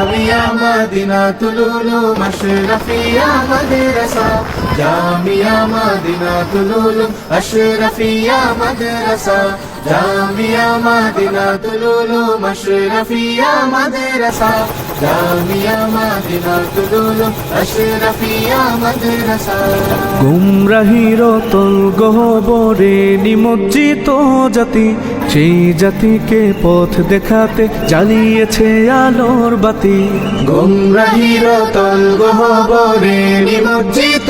জামিয়া মদিনাতুল উলুম আশরাফিয়া মাদ্রাসা। জামিয়া মদিনাতুল উলুম আশরাফিয়া মাদ্রাসা। জামিয়া মদিনাতুল উলুম আশরাফিয়া মাদ্রাসা। জামিয়া মদিনাতুল উলুম আশরাফিয়া মাদ্রাসা। গুমরাহির তল গহবরে নিমজ্জিত জাতি সেই জাতিকে পথ দেখাতে জ্বালিয়েছে আলোর বাতি। গুমরাহির তল গহবরে নিমজ্জিত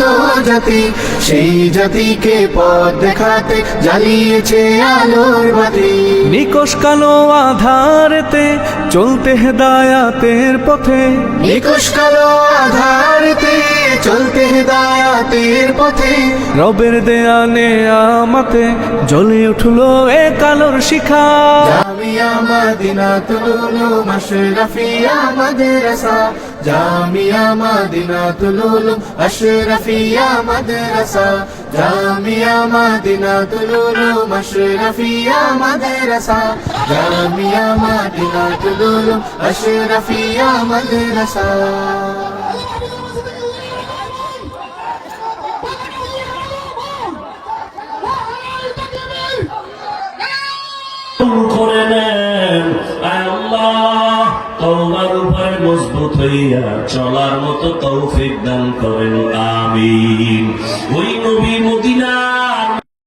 জাতি সেই জাতিকে পথ দেখাতে জ্বালিয়েছে আলোর বাতি। নিকশ কালো আধারেতে চলতে হেদায়াতের পথে। নিকুশ কালো আধারতে চলতে হেদায়াতের পথে। রবের দেয়ানে আমাতে জ্বলে উঠল এ কালোর শিখা। জামিয়া মদিনাতুল উলুম আশরাফিয়া মাদ্রাসা। জামিয়া মদিনাতুল উলুম আশরাফিয়া মাদ্রাসা। জামিয়া মদিনাতুল উলুম আশরাফিয়া মাদ্রাসা। জামিয়া মদিনাতুল উলুম আশরাফিয়া মাদ্রাসা। তোমার উপরে মজবুত হইয়া চলার মতো তৌফিক দান করেন আমিন। ওই নবী মদিনা